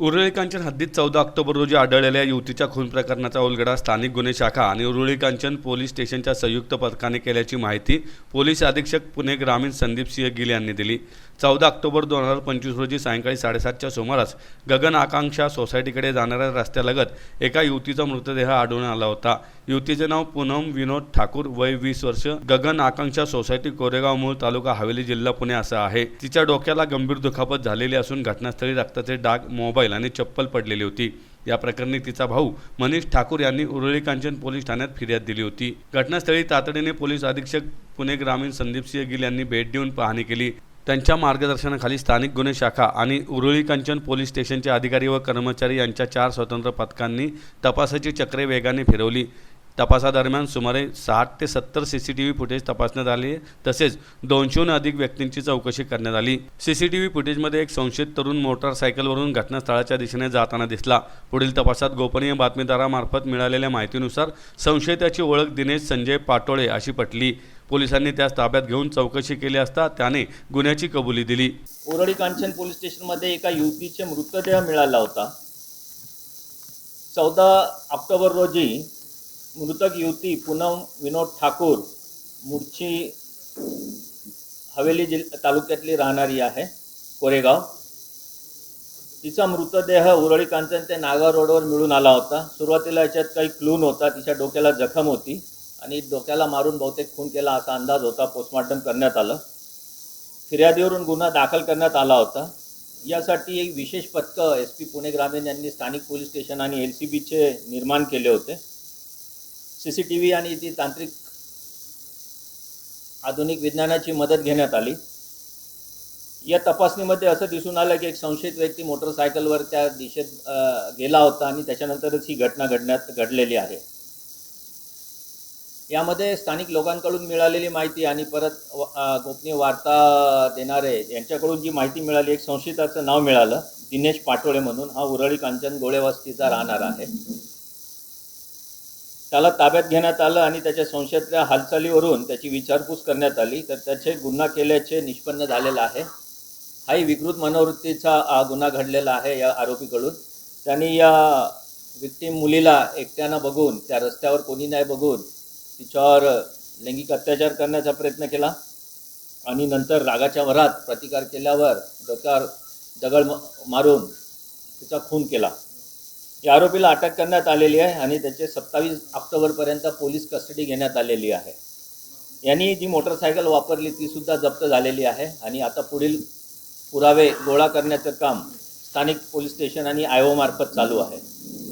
उरुळीकांचन हद्दीत चौदा ऑक्टोबर रोजी आढळलेल्या युवतीच्या खून प्रकरणाचा उलगडा स्थानिक गुन्हे शाखा आणि उरुळीकांचन पोलीस स्टेशनच्या संयुक्त पथकाने केल्याची माहिती पोलीस अधीक्षक पुणे ग्रामीण संदीप सिंह गिल यांनी दिली. चौदा ऑक्टोबर दोन हजार पंचवीस रोजी सायंकाळी साडेसातच्या सुमारास गगन आकांक्षा सोसायटीकडे जाणाऱ्या रस्त्यालगत एका युवतीचा मृतदेह आढळून आला होता. युवतीचे नाव पूनम विनोद ठाकूर वय वीस वर्ष गगन आकांक्षा सोसायटी कोरेगाव मूळ तालुका हवेली जिल्हा पुणे असं आहे. तिच्या डोक्याला गंभीर दुखापत झालेली असून घटनास्थळी रक्ताचे डाग मोबाईल आणि चप्पल पडलेली होती. या प्रकरणी तिचा भाऊ मनीष ठाकूर यांनी उरळी कांचन पोलीस ठाण्यात फिर्याद दिली होती. घटनास्थळी तातडीने पोलीस अधीक्षक पुणे ग्रामीण संदीप सिंह गिल यांनी भेट देऊन पाहणी केली. त्यांच्या मार्गदर्शनाखाली स्थानिक गुन्हे शाखा आणि उरुळी कंचन पोलीस स्टेशनचे अधिकारी व कर्मचारी यांच्या चार स्वतंत्र पथकांनी तपासाची चक्रे वेगाने फिरवली. तपासादरम्यान सुमारे साठ ते सत्तर C C T V footage तपासण्यात आले तसेच दोनशेहून अधिक व्यक्तींची चौकशी करण्यात आली. सी सी टी व्ही फुटेजमध्ये एक संशयित तरुण मोटारसायकलवरून घटनास्थळाच्या दिशेने जाताना दिसला. पुढील तपासात गोपनीय बातमीदारामार्फत मिळालेल्या माहितीनुसार संशयिताची ओळख दिनेश संजय पाटोळे अशी पटली. पोलिसांनी त्यास ताब्यात घेऊन चौकशी केली असता त्याने गुन्ह्याची कबुली दिली. ओरळी कांचन पोलीस स्टेशनमध्ये एका युवतीचे मृतदेह मिळाला होता. चौदा ऑक्टोबर रोजी मृतक युवती पूनम विनोद ठाकूर मूळची हवेली जिल तालुक्यातली राहणारी आहे कोरेगाव. तिचा मृतदेह उरळी कांचन ते नागाव रोडवर मिळून आला होता. सुरुवातीला याच्यात काही क्लून होता तिच्या डोक्याला जखम होती आणि डोक्याला मारून बहुतेक खून केला असा अंदाज होता. पोस्टमॉर्टम करण्यात आलं. फिर्यादीवरून गुन्हा दाखल करण्यात आला होता. यासाठी एक विशेष पथकं एस पी पुणे ग्रामीण यांनी स्थानिक पोलीस स्टेशन आणि एल सी बीचे निर्माण केले होते. सी सी टी व्ही आणि ती तांत्रिक आधुनिक विज्ञानाची मदत घेण्यात आली. या तपासणीमध्ये असं दिसून आलं की एक संशयित व्यक्ती मोटरसायकलवर त्या दिशेत गेला होता आणि त्याच्यानंतरच ही घटना घडण्यात घडलेली आहे. यामध्ये स्थानिक लोकांकडून मिळालेली माहिती आणि परत गोपनीय वार्ता देणारे यांच्याकडून जी माहिती मिळाली एक संशयिताचं नाव मिळालं दिनेश पाटोळे म्हणून. हा उरळी कांचन गोळेवस्तीचा राहणार आहे. त्याला ताब्यात घेण्यात आलं आणि त्याच्या संशयातल्या हालचालीवरून त्याची विचारपूस करण्यात आली. तर त्याचे गुन्हा केल्याचे निष्पन्न झालेलं आहे. हाही विकृत मनोवृत्तीचा गुन्हा घडलेला आहे या आरोपीकडून. त्यांनी या विक्टीम मुलीला एकट्यानं बघून त्या रस्त्यावर कोणी नाही बघून तिच्यावर लैंगिक अत्याचार करण्याचा प्रयत्न केला. आणि नंतर रागाच्या भरात प्रतिकार केल्यावर डोक्यावर दगड मारून तिचा खून केला. या आरोपीला अटक करण्यात आलेली आहे आणि त्याचे सत्तावीस ऑक्टोबरपर्यंत पोलीस कस्टडी घेण्यात आलेली आहे. यांनी जी मोटरसायकल वापरली ती सुद्धा जप्त झालेली आहे आणि आता पुढील पुरावे गोळा करण्याचं काम स्थानिक पोलीस स्टेशन आणि आय ओमार्फत चालू आहे.